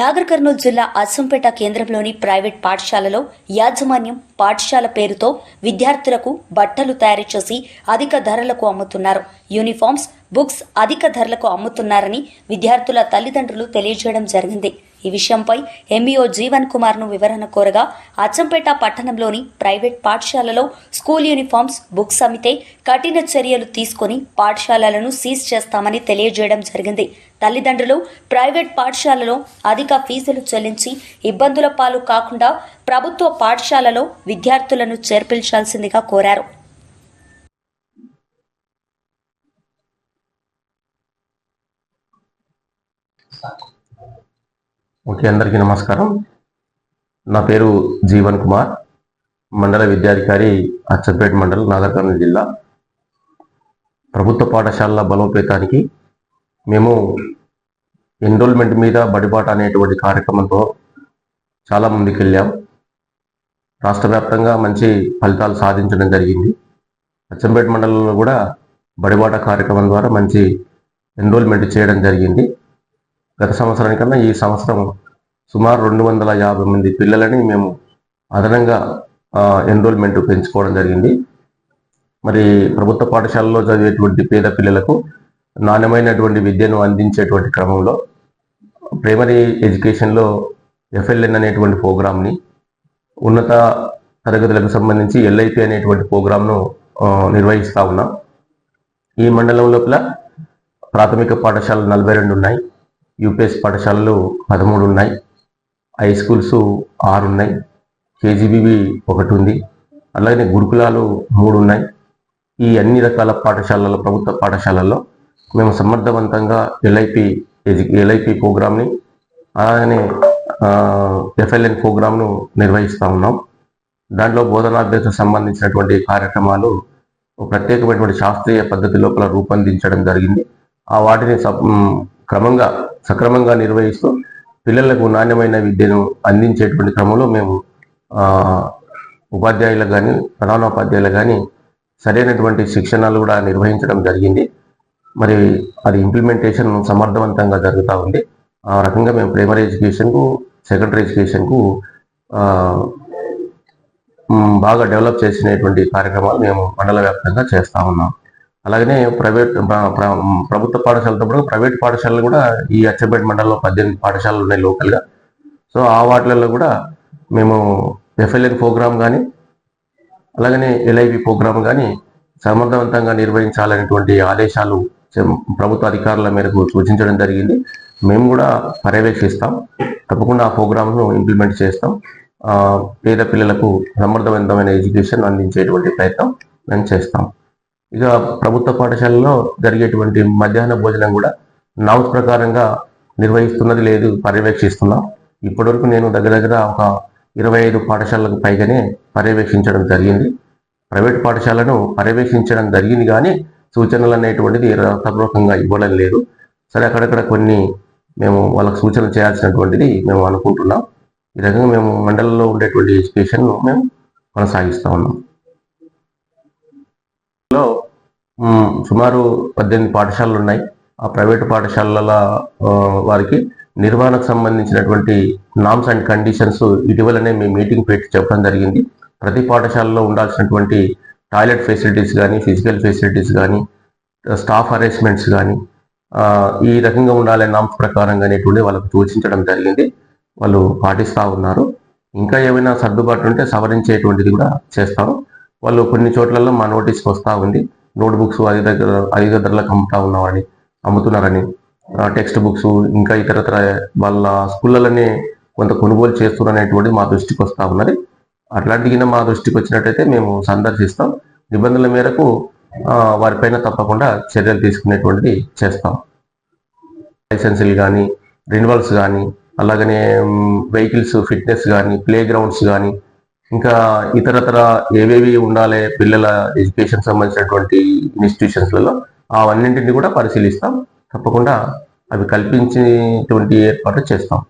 నాగర్ కర్నూలు జిల్లా అస్సంపేట కేంద్రంలోని ప్రైవేట్ పాఠశాలలో యాజమాన్యం పాఠశాల పేరుతో విద్యార్థులకు బట్టలు తయారు చేసి అధిక ధరలకు అమ్ముతున్నారు. యూనిఫామ్స్ బుక్స్ అధిక ధరలకు అమ్ముతున్నారని విద్యార్థుల తల్లిదండ్రులు తెలియజేయడం జరిగింది. ఈ విషయంపై ఎంఈఓ జీవన్ కుమార్ను వివరణ కోరగా అచ్చంపేట పట్టణంలోని ప్రైవేట్ పాఠశాలలో స్కూల్ యూనిఫామ్స్ బుక్స్ అమ్మితే కఠిన చర్యలు తీసుకొని పాఠశాలలను సీజ్ చేస్తామని తెలియజేయడం జరిగింది. తల్లిదండ్రులు ప్రైవేట్ పాఠశాలలో అధిక ఫీజులు చెల్లించి ఇబ్బందుల పాలు కాకుండా ప్రభుత్వ పాఠశాలలో విద్యార్థులను చేర్పించాల్సిందిగా కోరారు. ఓకే అందరికీ నమస్కారం. నా పేరు జీవన్ కుమార్ మండల విద్యాధికారి అచ్చంపేట మండలం నాగర్ జిల్లా. ప్రభుత్వ పాఠశాలల బలోపేతానికి మేము ఎన్రోల్మెంట్ మీద బడిబాట అనేటువంటి కార్యక్రమంతో చాలా ముందుకెళ్ళాం. రాష్ట్ర వ్యాప్తంగా మంచి ఫలితాలు సాధించడం జరిగింది. అచ్చంపేట మండలంలో కూడా బడిబాట కార్యక్రమం ద్వారా మంచి ఎన్రోల్మెంట్ చేయడం జరిగింది. గత సంవత్సరానికన్నా ఈ సంవత్సరం సుమారు రెండు వందల యాభై మంది పిల్లలని మేము అదనంగా ఎన్రోల్మెంట్ పెంచుకోవడం జరిగింది. మరి ప్రభుత్వ పాఠశాలలో చదివేటువంటి పేద పిల్లలకు నాణ్యమైనటువంటి విద్యను అందించేటువంటి క్రమంలో ప్రైమరీ ఎడ్యుకేషన్లో ఎఫ్ఎల్ఎన్ అనేటువంటి ప్రోగ్రామ్ని ఉన్నత తరగతులకు సంబంధించి ఎల్ఐపి అనేటువంటి ప్రోగ్రామ్ను నిర్వహిస్తూ ఉన్నాం. ఈ మండలం లోపల ప్రాథమిక పాఠశాలలు నలభై రెండు ఉన్నాయి. యూపీఎస్ పాఠశాలలు పదమూడు ఉన్నాయి. హై స్కూల్స్ ఆరు ఉన్నాయి. కేజీబీవి ఒకటి ఉంది. అలాగే గురుకులాలు మూడు ఉన్నాయి. ఈ అన్ని రకాల పాఠశాలల ప్రభుత్వ పాఠశాలల్లో మేము సమర్థవంతంగా ఎల్ఐపి ఎల్ఐపి ప్రోగ్రామ్ని అలాగనే ఎఫ్ఎల్ఎన్ ప్రోగ్రామ్ను నిర్వహిస్తూ ఉన్నాం. దాంట్లో బోధనాభ్యతకు సంబంధించినటువంటి కార్యక్రమాలు ప్రత్యేకమైనటువంటి శాస్త్రీయ పద్ధతి లోపల రూపొందించడం జరిగింది. ఆ వాటిని క్రమంగా సక్రమంగా నిర్వహిస్తూ పిల్లలకు నాణ్యమైన విద్యను అందించేటువంటి క్రమంలో మేము ఉపాధ్యాయులకు కానీ ప్రధానోపాధ్యాయులు కానీ సరైనటువంటి శిక్షణలు కూడా నిర్వహించడం జరిగింది. మరి అది ఇంప్లిమెంటేషన్ సమర్థవంతంగా జరుగుతూ ఉంది. ఆ రకంగా మేము ప్రైమరీ ఎడ్యుకేషన్కు సెకండరీ ఎడ్యుకేషన్కు బాగా డెవలప్ చేసినటువంటి కార్యక్రమాలు మేము మండల వ్యాప్తంగా చేస్తూ ఉన్నాం. అలాగనే ప్రైవేట్ ప్రభుత్వ పాఠశాలతో పాటు ప్రైవేట్ పాఠశాలలు కూడా ఈ అచ్చపేట మండలంలో పద్దెనిమిది పాఠశాలలు ఉన్నాయి లోకల్గా. సో ఆ వాటిలలో కూడా మేము ఎఫ్ఎల్ఎన్ ప్రోగ్రామ్ కానీ అలాగనే ఎల్ఐవి ప్రోగ్రామ్ కానీ సమర్థవంతంగా నిర్వహించాలనేటువంటి ఆదేశాలు ప్రభుత్వ అధికారుల మేరకు సూచించడం జరిగింది. మేము కూడా పర్యవేక్షిస్తాం. తప్పకుండా ఆ ప్రోగ్రామ్ను ఇంప్లిమెంట్ చేస్తాం. పేద పిల్లలకు సమర్థవంతమైన ఎడ్యుకేషన్ అందించేటువంటి ప్రయత్నం మేము చేస్తాం. ఇక ప్రభుత్వ పాఠశాలలో జరిగేటువంటి మధ్యాహ్న భోజనం కూడా నౌస్ ప్రకారంగా నిర్వహిస్తున్నది లేదు పర్యవేక్షిస్తున్నాం. ఇప్పటివరకు నేను దగ్గర దగ్గర ఒక ఇరవై ఐదు పాఠశాలకు పైగానే పర్యవేక్షించడం జరిగింది. ప్రైవేట్ పాఠశాలను పర్యవేక్షించడం జరిగింది కానీ సూచనలు అనేటువంటిది రథపూర్వకంగా ఇవ్వడం లేదు. సరే అక్కడక్కడ కొన్ని మేము వాళ్ళకు సూచనలు చేయాల్సినటువంటిది మేము అనుకుంటున్నాం. ఈ రకంగా మేము మండలంలో ఉండేటువంటి ఎడ్యుకేషన్ మేము కొనసాగిస్తూ ఉన్నాం. లో సుమారు పద్దెనిమిది పాఠశాలలు ఉన్నాయి. ఆ ప్రైవేటు పాఠశాలల వారికి నిర్వహణకు సంబంధించినటువంటి నామ్స్ అండ్ కండిషన్స్ ఇటీవలనే మీ మీటింగ్ పెట్టి చెప్పడం జరిగింది. ప్రతి పాఠశాలలో ఉండాల్సినటువంటి టాయిలెట్ ఫెసిలిటీస్ కానీ ఫిజికల్ ఫెసిలిటీస్ కానీ స్టాఫ్ అరేంజ్మెంట్స్ కానీ ఈ రకంగా ఉండాలనే నామ్స్ ప్రకారం అనేటువంటి వాళ్ళకు సూచించడం జరిగింది. వాళ్ళు పాటిస్తూ ఉన్నారు. ఇంకా ఏమైనా సర్దుబాటు ఉంటే సవరించేటువంటిది కూడా చేస్తాము వాళ్ళు కొన్ని చోట్లలో మా నోటీస్కి వస్తూ ఉంది. నోట్ బుక్స్ దగ్గర ఐదు ధరలకు అమ్ముతా ఉన్నామని అమ్ముతున్నారని. టెక్స్ట్ బుక్స్ ఇంకా ఇతరతర వాళ్ళ స్కూళ్ళలోనే కొంత కొనుగోలు చేస్తున్నారనేటువంటిది మా దృష్టికి వస్తూ ఉన్నది. అట్లాంటికి మా దృష్టికి వచ్చినట్టయితే మేము సందర్శిస్తాం. నిబంధనల మేరకు వారిపైన తప్పకుండా చర్యలు తీసుకునేటువంటిది చేస్తాం. లైసెన్సులు కానీ రెన్యువల్స్ కానీ అలాగనే వెహికల్స్ ఫిట్నెస్ కానీ ప్లే గ్రౌండ్స్ కానీ ఇంకా ఇతరతర ఏవేవి ఉండాలి పిల్లల ఎడ్యుకేషన్ సంబంధించినటువంటి ఇన్స్టిట్యూషన్స్లలో అవన్నింటినీ కూడా పరిశీలిస్తాం. తప్పకుండా అవి కల్పించేటువంటి ఏర్పాటు చేస్తాం.